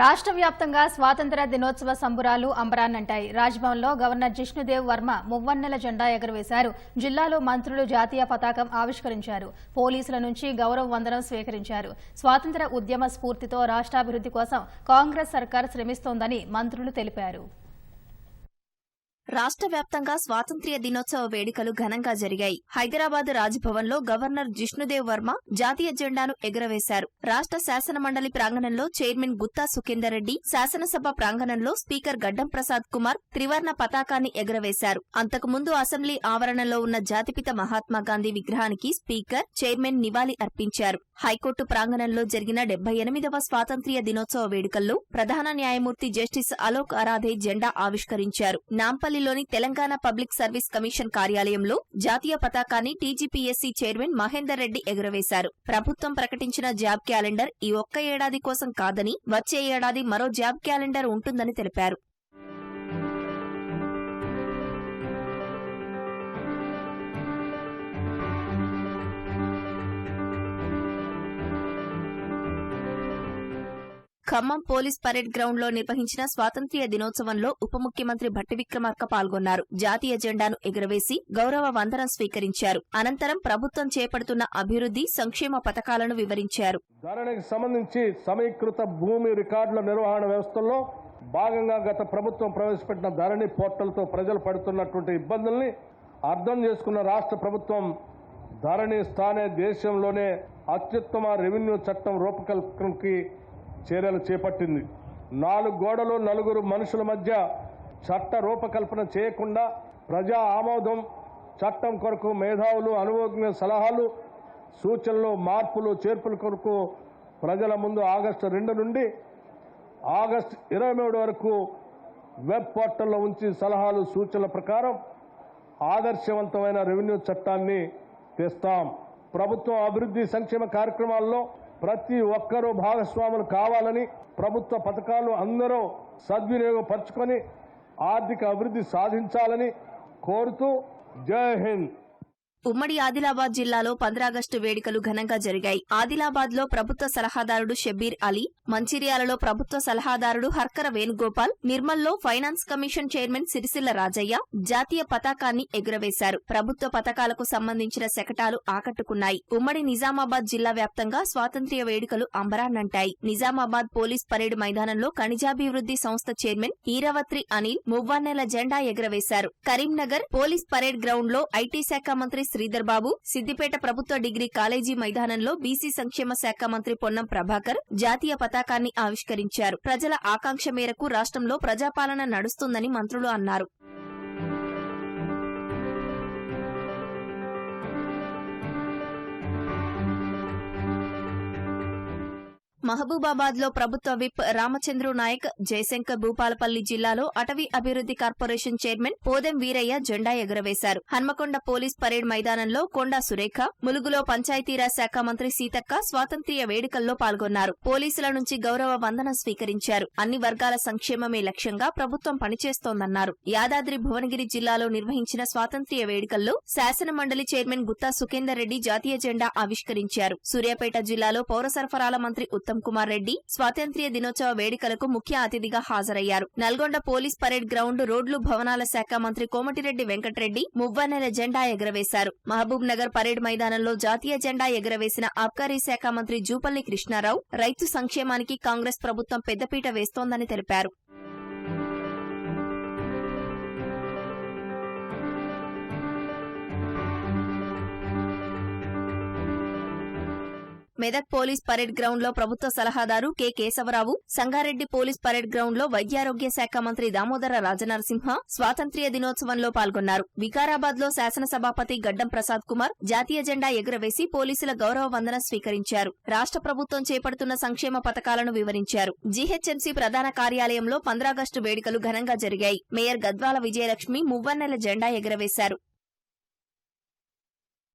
రాష్ట్ర వ్యాప్తంగా స్వాతంత్ర దినోత్సవ సంబురాలు అంబరాన్నంటాయి. రాజ్భవన్లో గవర్నర్ జిష్ణుదేవ్ వర్మ మువ్వన్నెల జెండా ఎగురవేశారు. జిల్లాలో మంత్రులు జాతీయ పతాకం ఆవిష్కరించారు. పోలీసుల నుంచి గౌరవ వందనం స్వీకరించారు. స్వాతంత్ర ఉద్యమ స్ఫూర్తితో రాష్ట్రాభివృద్ధి కోసం కాంగ్రెస్ సర్కార్ శ్రమిస్తోందని మంత్రులు తెలిపారు. రాష్ట్ర వ్యాప్తంగా స్వాతంత్ర్య దినోత్సవ వేడుకలు ఘనంగా జరిగాయి. హైదరాబాద్ రాజ్భవన్లో గవర్నర్ జిష్ణుదేవ్ వర్మ జాతీయ జెండాను ఎగురవేశారు. రాష్ట్ర శాసన మండలి ప్రాంగణంలో చైర్మన్ గుత్తా సుఖేందర్ రెడ్డి శాసనసభ ప్రాంగణంలో స్పీకర్ గడ్డం ప్రసాద్ కుమార్ త్రివర్ణ పతాకాన్ని ఎగురవేశారు. అంతకుముందు అసెంబ్లీ ఆవరణలో ఉన్న జాతిపిత మహాత్మా గాంధీ విగ్రహానికి స్పీకర్ చైర్మన్ నివాళి అర్పించారు. హైకోర్టు ప్రాంగణంలో జరిగిన డెబ్బై ఎనిమిదవ స్వాతంత్ర్య దినోత్సవ వేడుకల్లో ప్రధాన న్యాయమూర్తి జస్టిస్ అలోక్ అరాధే జెండా ఆవిష్కరించారు. ఢిల్లీలోని తెలంగాణ పబ్లిక్ సర్వీస్ కమిషన్ కార్యాలయంలో జాతీయ పతాకాన్ని టీజీపీఎస్సీ చైర్మన్ మహేందర్ రెడ్డి ఎగురవేశారు. ప్రభుత్వం ప్రకటించిన జాబ్ క్యాలెండర్ ఈ ఒక్క ఏడాది కోసం కాదని వచ్చే ఏడాది మరో జాబ్ క్యాలెండర్ ఉంటుందని తెలిపారు. ఖమ్మం పోలీస్ పరేడ్ గ్రౌండ్లో నిర్వహించిన స్వాతంత్ర్య దినోత్సవంలో ఉప ముఖ్యమంత్రి భట్టి విక్రమార్క పాల్గొన్నారు. జాతీయ జెండాను ఎగురవేసి గౌరవ వందనం స్వీకరించారు. అనంతరం ప్రభుత్వం చేపడుతున్న అభివృద్ధి సంక్షేమ పథకాలను వివరించారు. ధరణికి సంబంధించి సమీకృత భూమి రికార్డుల నిర్వహణ వ్యవస్థల్లో భాగంగా గత ప్రభుత్వం ప్రవేశపెట్టిన ధరణి పోర్టల్తో ప్రజలు పడుతున్నటువంటి ఇబ్బందుల్ని అర్థం చేసుకున్న రాష్ట్ర ప్రభుత్వం ధరణి స్థానే దేశంలోనే అత్యుత్తమ రెవెన్యూ చట్టం రూపకల్పనకి చర్యలు చేపట్టింది. నాలుగు గోడలు నలుగురు మనుషుల మధ్య చట్ట రూపకల్పన చేయకుండా ప్రజా ఆమోదం చట్టం కొరకు మేధావులు అనుభవజ్ఞ సలహాలు సూచనలు మార్పులు చేర్పుల కొరకు ప్రజల ముందు ఆగస్టు రెండు నుండి ఆగస్టు ఇరవై మూడు వరకు వెబ్ పోర్టల్లో ఉంచి సలహాలు సూచనల ప్రకారం ఆదర్శవంతమైన రెవెన్యూ చట్టాన్ని తెస్తాం. ప్రభుత్వం అభివృద్ధి సంక్షేమ కార్యక్రమాల్లో ప్రతి ఒక్కరూ భాగస్వాములు కావాలని ప్రభుత్వ పథకాలు అందరూ సద్వినియోగపరచుకొని ఆర్థిక అభివృద్ధి సాధించాలని కోరుతూ జై హింద్. ఉమ్మడి ఆదిలాబాద్ జిల్లాలో పంద్రాగస్టు వేడుకలు ఘనంగా జరిగాయి. ఆదిలాబాద్లో ప్రభుత్వ సలహాదారుడు షబీర్ అలీ మంచిర్యాలలో ప్రభుత్వ సలహాదారుడు Harkara Venugopal నిర్మల్లో finance commission chairman Sircilla Rajaiah జాతీయ పతాకాన్ని ఎగురవేశారు. ప్రభుత్వ పథకాలకు సంబంధించిన శకటాలు ఆకట్టుకున్నాయి. ఉమ్మడి నిజామాబాద్ జిల్లా వ్యాప్తంగా స్వాతంత్ర్య వేడుకలు అంబరాన్నంటాయి. నిజామాబాద్ పోలీస్ పరేడ్ మైదానంలో ఖనిజాభివృద్ధి సంస్థ చైర్మన్ ఈరవత్రి అనిల్ మువ్వన్నెల జెండా ఎగురవేశారు. కరీంనగర్ పోలీస్ పరేడ్ గ్రౌండ్లో ఐటీ శాఖ మంత్రి శ్రీధర్ బాబు సిద్దిపేట ప్రభుత్వ డిగ్రీ కాలేజీ మైదానంలో బీసీ సంక్షేమ శాఖ మంత్రి పొన్నం ప్రభాకర్ జాతీయ పతాకాన్ని ఆవిష్కరించారు. ప్రజల ఆకాంక్ష మేరకు రాష్ట్రంలో ప్రజాపాలన నడుస్తుందని మంత్రులు అన్నారు. మహబూబాబాద్లో ప్రభుత్వ విప్ రామచంద్రు నాయక్ జయశంకర్ భూపాలపల్లి జిల్లాలో అటవీ అభివృద్ధి కార్పొరేషన్ చైర్మన్ పోదెం వీరయ్య జెండా ఎగురవేశారు. హన్మకొండ పోలీస్ పరేడ్ మైదానంలో కొండా సురేఖ ములుగులో పంచాయతీరాజ్ శాఖ మంత్రి సీతక్క స్వాతంత్ర్య వేడుకల్లో పాల్గొన్నారు. పోలీసుల నుంచి గౌరవ వందనం స్వీకరించారు. అన్ని వర్గాల సంక్షేమమే లక్ష్యంగా ప్రభుత్వం పనిచేస్తోందన్నారు. యాదాద్రి భువనగిరి జిల్లాలో నిర్వహించిన స్వాతంత్ర్య వేడుకల్లో శాసన మండలి చైర్మన్ గుత్తా సుఖేందర్ రెడ్డి జాతీయ జెండా ఆవిష్కరించారు. సూర్యాపేట జిల్లాలో పౌర సరఫరాల మంత్రి ఉత్తమ్ కుమార్ రెడ్డి స్వాతంత్ర్య దినోత్సవ వేడుకలకు ముఖ్య అతిథిగా హాజరయ్యారు. నల్గొండ పోలీస్ పరేడ్ గ్రౌండ్ రోడ్లు భవనాల శాఖ మంత్రి కోమటిరెడ్డి వెంకటరెడ్డి మువ్వన్నెల జెండా ఎగురవేశారు. మహబూబ్ నగర్ పరేడ్ మైదానంలో జాతీయ జెండా ఎగురవేసిన ఆబ్కారీ శాఖ మంత్రి జూపల్లి కృష్ణారావు రైతు సంక్షేమానికి కాంగ్రెస్ ప్రభుత్వం పెద్దపీట వేస్తోందని తెలిపారు. మెదక్ పోలీస్ పరేడ్ గ్రౌండ్లో ప్రభుత్వ సలహాదారు K Keshava Rao Sangareddy police parade గ్రౌండ్లో వైద్యారోగ్య శాఖ మంత్రి దామోదర రాజనరసింహ స్వాతంత్ర్య దినోత్సవంలో పాల్గొన్నారు. వికారాబాద్లో శాసనసభాపతి గడ్డం ప్రసాద్ కుమార్ జాతీయ జెండా ఎగురవేసి పోలీసుల గౌరవ వందన స్వీకరించారు. రాష్ట్ర ప్రభుత్వం చేపడుతున్న సంక్షేమ పథకాలను వివరించారు. జీహెచ్ఎంసీ ప్రధాన కార్యాలయంలో పంద్రాగస్టు వేడుకలు ఘనంగా జరిగాయి. మేయర్ గద్వాల విజయలక్ష్మి మువ్వన్నెల జెండా ఎగురవేశారు.